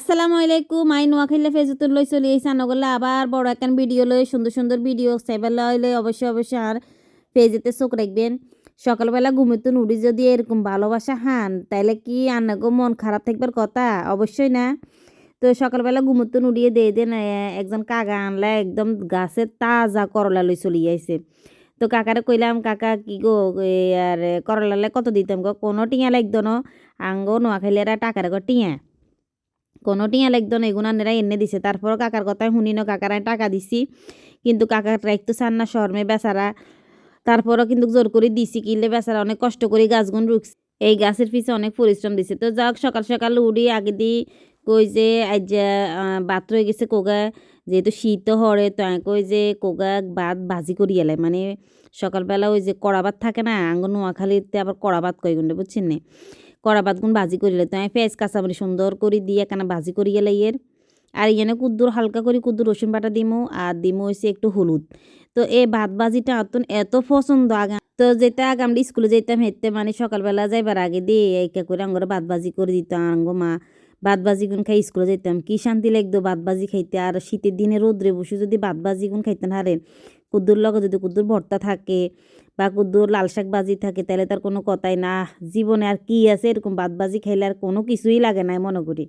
আসসালামু আলাইকুম, আই নোয়াখাইলে ফেজুতুর লই চলি এই চানগলে আবার বড় একখান ভিডিও লই, সুন্দর সুন্দর ভিডিও সাইবার লইলে অবশ্যই অবশ্যই আর পেজেতে চোখ রাখবেন। সকালবেলা ঘুমিতে উড়ি যদি এরকম ভালোবাসা হান, তাইলে কি আনাগো মন খারাপ থাকবার কথা? অবশ্যই না। তো সকালবেলা ঘুমোতে উড়িয়ে দিয়ে দেন একজন কাকা আনলা, একদম গাছের তাজা করলা লই চলি আইছে। তো কাকারে কইলাম, কাকা, কি গো আর করলালে কত দিতাম গো? কোনো টিয়া লাগতো ন। আঙ্গো নোয়াখাইলে টাকার গো টিয়া। কোনো টিয়া লাগতো না এগুলো আনেরা এনে দিছে। তারপরও কাকার কথায় শুনি না কাকার আমি টাকা দিছি। কিন্তু কাকার একটু চান না, শর্মে বেচারা। তারপরও কিন্তু জোর করে দিছি কিনলে বেচারা অনেক কষ্ট করে গাছগুন রুখছি। এই গাছের পিছে অনেক পরিশ্রম দিছে। তো যাক, সকাল সকাল উড়ি আগে দি কই যে আজ বাত রয়ে গেছে কোগা। যেহেতু শীত হরে, তো কই যে কোগা ভাত ভাজি করি এলাই। মানে সকালবেলা ওই যে কড়া ভাত থাকে না, আঙ্গ নোয়াখালীতে আবার কড়া ভাত কয় গুন্ডে বুঝছেন না? কড়া ভাতগুন ভাজি করিলে তো আমি পেঁয়াজ কাঁচামরি সুন্দর করে দিয়ে এখানে ভাজি করি গেলে এর আর ইয়ানে কুদ্দুর হালকা করে, কুদ্দুর, রসুন বাটা দিমু, আর দিমু হয়েছে একটু হলুদ। তো এই ভাত ভাজিটা আতন এত পছন্দ আগা তো যেটা আগে আমরা স্কুলে যেতাম হেঁটতে মানে সকালবেলা যাইবার আগে দিয়ে এইকা করে আঙ্গরে ভাত ভাজি করে দিত আঙ্গ মা, ভাত গুণ খাই স্কুলে যেতাম কি শান্তি লাগতো ভাত ভাজি খাইতে। আর শীতের দিনে রোদ্রে বসে যদি ভাত ভাজি গুণ খাইতেন হারেন কুদ্দুর লগে যদি কুদ্দুর ভর্তা থাকে বা কুদ্দুর লাল শাক ভাজি থাকে তাহলে তার কোনো কথাই না। জীবনে আর কি আছে এরকম ভাত ভাজি খাইলে আর কোনো কিছুই লাগে না মনে করি।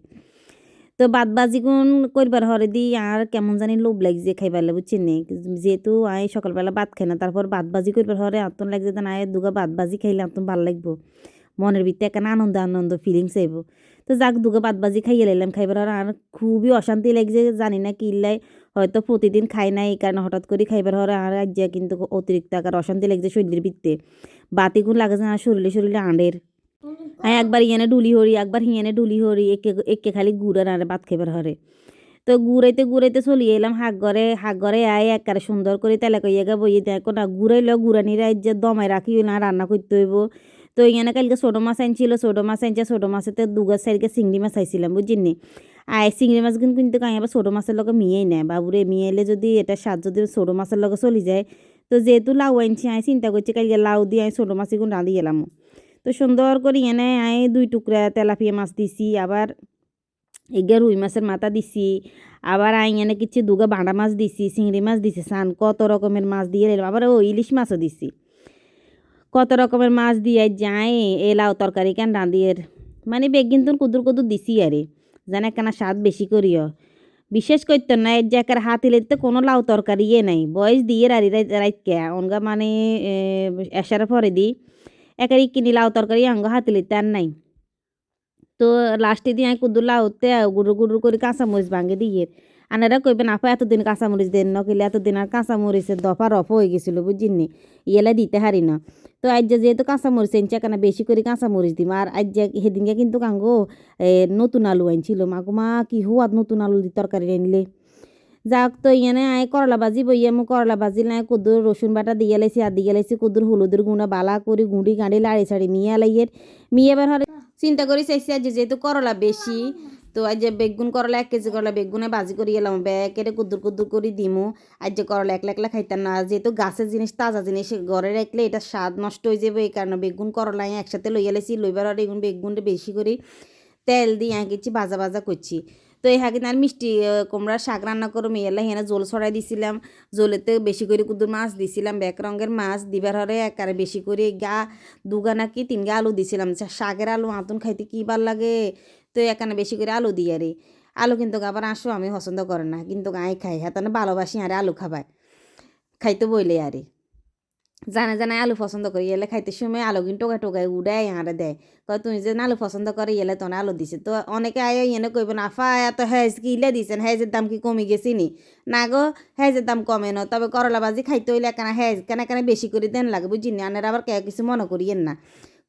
তো বাদ বাজি গুণ করবার হরে দি, আর কেমন জানি লোভ লাগছে খাইবার বুঝছেন নি? যেহেতু আই সকালবেলা ভাত খাই না, তারপর ভাত বাজি করবার হরে আতন লাগছে না আয় দুগা ভাত বাজি খাইলে আতন ভালো লাগবো। মনের ভিতরে একটা আনন্দ আনন্দ ফিলিংস আইব। তো যাক, দুগা ভাত বাজি খাইয়ে লাইলাম, খাইবার আর খুবই অশান্তি লাগছে, জানি না কি লাই। হয়তো প্রতিদিন খাই না এই কারণে হঠাৎ করে খাইবার হরে আর আজ কিন্তু অতিরিক্ত আকার অশান্তি লাগছে শরীরের ভিতরে বাতিগুণ লাগছে না শরীরে শরীরে আঁড়ের। হ্যাঁ একবার ইয়ানে ডুলি হরি, একবার হিয়ানে ডুলি হরি, একে একে খালি গুড়ের আরে ভাত খেবার হরে। তো গুড়াইতে গুড়াইতে চলি এলাম হাক ঘরে হাক ঘরে আয় একবারে সুন্দর করে তেলে কইয়াকে বইয়ে দেখো না গুড়াইলেও গুড়ানির যে দমাই রাখি না, রান্না করতে হইব। তো এখানে কালকে ছোটো মাছ আনছিল, ছোটো মাছ আনছে, ছোটো মাছেতে দুগার সাইডকে চিংড়ি মাছ আইছিলাম, বুঝিনি? আয় চিংড়ি মাছ কিন্তু কিন্তু কাই আবার ছোটো মাছের লগে মিয়েই নেয়। বাবুরে মিয়ে যদি এটা স্বাদ যদি ছোটো মাছের লগে চলি যায়, তো যেহেতু লাউ আনছি আয় চিন্তা করছি কালকে লাউ দিয়ে আয় ছোটো মাছ এখন রাঁধি গেলাম তো সুন্দর করে এনে আই দুই টুকরা তেলাপিয়া মাছ দিছি, আবার এগে রুই মাছের মাথা দিছি, আবার আই এনে কিছু দুগা বাঁড়া মাছ দিছি, চিংড়ি মাছ দিছি, সান কত রকমের মাছ দিয়ে এলাম, আবার ও ইলিশ মাছও দিছি। কত রকমের মাছ দিয়ে এ লাউ তরকারি কেন রাঁধিয়ে মানে বেগিন তুন কুদুর কুদুর দিছি আরে। জানে কেন স্বাদ বেশি করিও। বিশেষ করতো না এর জায়গার হাত হিলে তো কোনো লাউ তরকারি ইয়ে নাই। বয়স দিয়ে রাড়ি রাইতকে, অনগা মানে এসার পরে দি, একারি কিনি লাউ তরকারি আঙ্গ হাতিলি তার নাই। তো লাস্টে দিয়ে কুদুর লাউতে গুড়ু গুড়ু করে কাঁচামরিচ ভাঙে দিয়ে আনারা কইবেন, আপা, এতদিন কাঁচামরিচ দেন ন কিলে এতদিন আর কাঁচামরিচের দফা রফ হয়ে গেছিল বুঝিনি ইয়েলা দিতে হারি না। তো আজ যেহেতু কাঁচামরিচ আনছে কেন বেশি করে কাঁচামরিচ দিম। আর আজ সেদিনকে কিন্তু কাঙ্গো নতুন আলু আনছিল। মাগো মা, কি হওয়াত নতুন আলু দি তরকারি আনলে। যাক, তো ইয়ানে আয়, করলা ভাজি বইয়ে মু করলা ভাজি নাই কুদুর রসুন বাটা দিয়ে লাইছি, আর দিয়ে লাইছি কুদুর হলুদের গুঁড়া, বালা করে, গুঁড়ি, গাঁড়ি, লাড়ি সাড়ি মিয়া লাইয়ের। মিয়ে বের হরে চিন্তা করি চাইছি আজ যেহেতু করলা বেশি তো আজ যে বেগুন করলা, এক কেজি করলা বেগুনে ভাজি করি এলাম কেটে কুদুর কুদুর করে দিমু। আজ যে করলা একলা একলা খাইতাম না, যেহেতু গাছের জিনিস, তাজা জিনিস, ঘরে রাখলে এটা স্বাদ নষ্ট হয়ে যাবে, এই কারণে বেগুন করলা একসাথে লইয়া লাইছি লইবার আর এগুন বেগুনটা বেশি করে। তেল দিয়ে আঁকেছি ভাজা ভাজা করছি। তো এই হাকিন আর মিষ্টি কুমড়ার শাক রান্না করে মেয়েলা হেনা জোল ছড়াই দিছিলাম। জোলেতে বেশি করে কুদুর মাছ দিছিলাম, ব্যাক রঙের মাছ, দিবার হরে একারে বেশি করে গা দুগা নাকি তিন গা আলু দিছিলাম। শাকের আলু আতুন খাইতে কী ভালো লাগে? তো এখানে বেশি করে আলু দিয়ে রে। আলু কিন্তু আবার আসো আমি পছন্দ করে না, কিন্তু আই খাই হ্যাঁ ভালোবাসি আরে আলু খাবায়। খাইতে বইলে আরে। জানে জানে আলু পছন্দ করি এলে খাইতে সময় আলু কিন্তু টোকা টোকায় উড়ায় আরে দেয়। কয়, তুমি যে আলু পছন্দ করে এলে তোনে আলু দিছে। তো অনেকে আয় এনে কইব, না, আফা, এত হেজ কি ইলে দিছেন? হেজের দাম কি কমে গেছি নি? না গো, হেজের দাম কমে ন, তবে করলা বাজি খাইতে হইলে কেন হেজ, কেন কেন বেশি করে দেন লাগে, বুঝিনি? আনের আবার কে কিছু মনে করিয়েন না।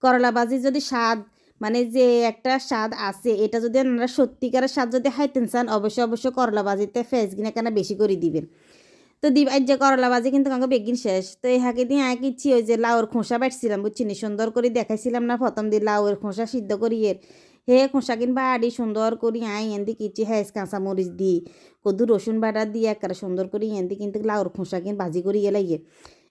করলা বাজি যদি স্বাদ মানে যে একটা স্বাদ আছে, এটা যদি আপনারা সত্যিকারের স্বাদ যদি খাইতেন চান, অবশ্যই অবশ্যই করলা বাজিতে ফেস কিনে কেন বেশি করে দিবেন। তো দিব আজ যে করলা বাজি কিন্তু আমাকে বেগিন শেষ। তো এই দিয়ে আঁক ইচ্ছি ওই যে লাউর খোসা বাটছিলাম বুঝছি নি? সুন্দর করে দেখাইছিলাম না প্রথম দিয়ে লাউয়ের খোসা সিদ্ধ করিয়ে হে খোসা কিন বাড়ি সুন্দর করি, আই এন্দি কিচ্ছি হ্যাঁ কাঁচা মরিচ দি, কদু রসুন বাটা দিয়ে একেবারে সুন্দর করি এন্দি কিন্তু লাউর খোসা কিন ভাজি করি এলাইয়ে।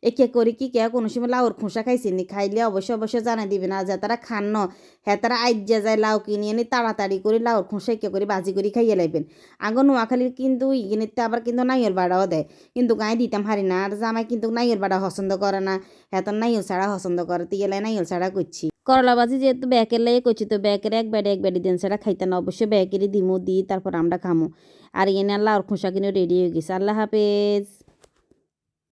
একে করি কি কে কোনো সময় লাউর খোসা খাইছেনি খাইলে অবশ্যই অবশ্যই জানাই দিবেন না, যে তারা খান ন। হ্যাঁ তারা আইজা যায় লাউ কিনে এনে তাড়াতাড়ি করে লাউর খোসা একে করে বাজি করে খাইয়ে লাইবেন। আগে নোয়াখালীর কিন্তু ইগেনিতে আবার কিন্তু নাইয়ের বাড়াও দেয়। কিন্তু গায়ে দিতাম হারি না, আর জামাই কিন্তু নাইয়ের বাড়া পছন্দ করে না। হ্যাঁ তো নাইয়ের ছাড়া পছন্দ করে তিয়ালাই নাইয়ের ছাড়া করছি। করলা বাজি যেহেতু ব্যাকের লাগে করছি, তো ব্যাকের এক ব্যাডে এক ব্যাডি দেন ছাড়া খাইতে না, অবশ্যই ব্যাকেরই দিমু, দিই, তারপর আমরা খামু। আর এনে লাউর খোসা কিনে রেডি হয়ে গেছে। আল্লাহ হাফেজ।